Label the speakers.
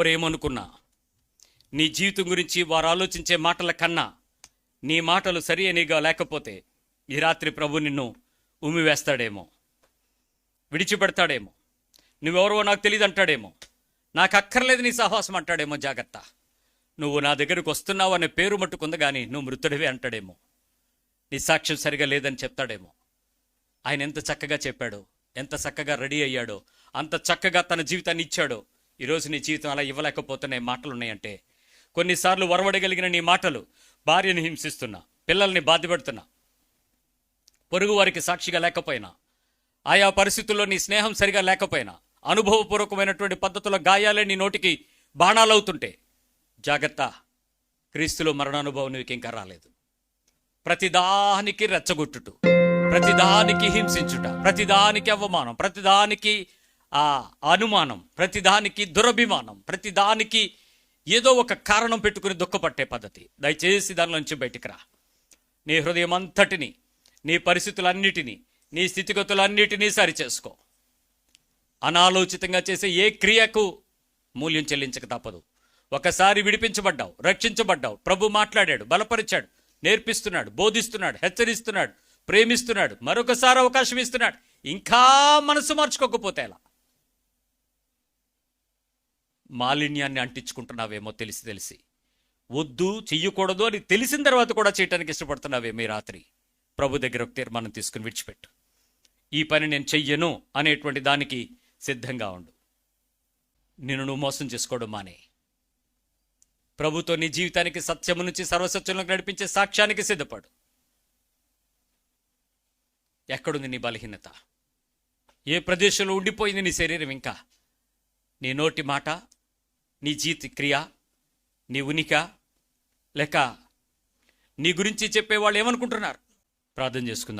Speaker 1: ఎవరేమనుకున్నా? నీ జీవితం గురించి వారు ఆలోచించే మాటల కన్నా నీ మాటలు సరి అనిగా లేకపోతే ఈ రాత్రి ప్రభు నిన్ను ఉమ్మివేస్తాడేమో. విడిచిపెడతాడేమో. నువ్వెవరో నాకు తెలియదు అంటాడేమో నాకు అక్కర్లేదు నీ సహవాసం అంటాడేమో జాగ్రత్త. నువ్వు నా దగ్గరకు వస్తున్నావు అనే పేరు మట్టుకుంది కానీ నువ్వు మృతుడివే అంటాడేమో. నీ సాక్ష్యం సరిగా లేదని చెప్తాడేమో. ఆయన ఎంత చక్కగా చెప్పాడో ఎంత చక్కగా రెడీ అయ్యాడో అంత చక్కగా తన జీవితాన్ని ఇచ్చాడో ఈరోజు నీ జీవితం అలా ఇవ్వలేకపోతున్నాయి మాటలు ఉన్నాయంటే కొన్నిసార్లు వరవడగలిగిన నీ మాటలు భార్యని హింసిస్తున్నా పిల్లల్ని బాధపెడుతున్నా పొరుగు వారికి సాక్షిగా లేకపోయినా ఆయా పరిస్థితుల్లో నీ స్నేహం సరిగా లేకపోయినా అనుభవపూర్వకమైనటువంటి పద్ధతుల గాయాలే నీ నోటికి బాణాలవుతుంటే జాగ్రత్త క్రీస్తులో మరణానుభవం నీకు ఇంకా రాలేదు. ప్రతిదానికి రెచ్చగొట్టుట ప్రతిదానికి హింసించుట ప్రతిదానికి అవమానం ప్రతిదానికి ఆ అనుమానం ప్రతిదానికి దురభిమానం ప్రతిదానికి ఏదో ఒక కారణం పెట్టుకుని దుఃఖపట్టే పద్ధతి. దయచేసి దాని నుంచి బయటికి రా. నీ హృదయం అంతటిని నీ పరిస్థితులన్నిటినీ నీ స్థితిగతులన్నిటినీ సరిచేసుకో. అనాలోచితంగా చేసే ఏ క్రియకు మూల్యం చెల్లించక తప్పదు. ఒకసారి విడిపించబడ్డావు రక్షించబడ్డావు ప్రభు మాట్లాడాడు బలపరిచాడు నేర్పిస్తున్నాడు బోధిస్తున్నాడు హెచ్చరిస్తున్నాడు ప్రేమిస్తున్నాడు మరొకసారి అవకాశం ఇస్తున్నాడు. ఇంకా మనసు మార్చుకోకపోతే ఎలా? మాలిన్యాన్ని అంటించుకుంటున్నావేమో తెలిసి తెలిసి. వద్దు చెయ్యకూడదు అని తెలిసిన తర్వాత కూడా చేయటానికి ఇష్టపడుతున్నావేమో రాత్రి? ప్రభు దగ్గర ఒక తీర్మానం తీసుకుని విడిచిపెట్టు. ఈ పని నేను చెయ్యను అనేటువంటి దానికి సిద్ధంగా ఉండు. నిన్ను నువ్వు మోసం చేసుకోవడం మానే. ప్రభుతో నీ జీవితానికి సత్యము నుంచి సర్వసత్యంలోకి నడిపించే సాక్ష్యానికి సిద్ధపడు. ఎక్కడుంది నీ బలహీనత? ఏ ప్రదేశంలో ఉండిపోయింది నీ శరీరం ఇంకా? నీ నోటి మాట నీ జీతి క్రియ? నీ ఉనిక? లేక నీ గురించి చెప్పేవాళ్ళు ఏమనుకుంటున్నారు? ప్రార్థన చేసుకుందాం.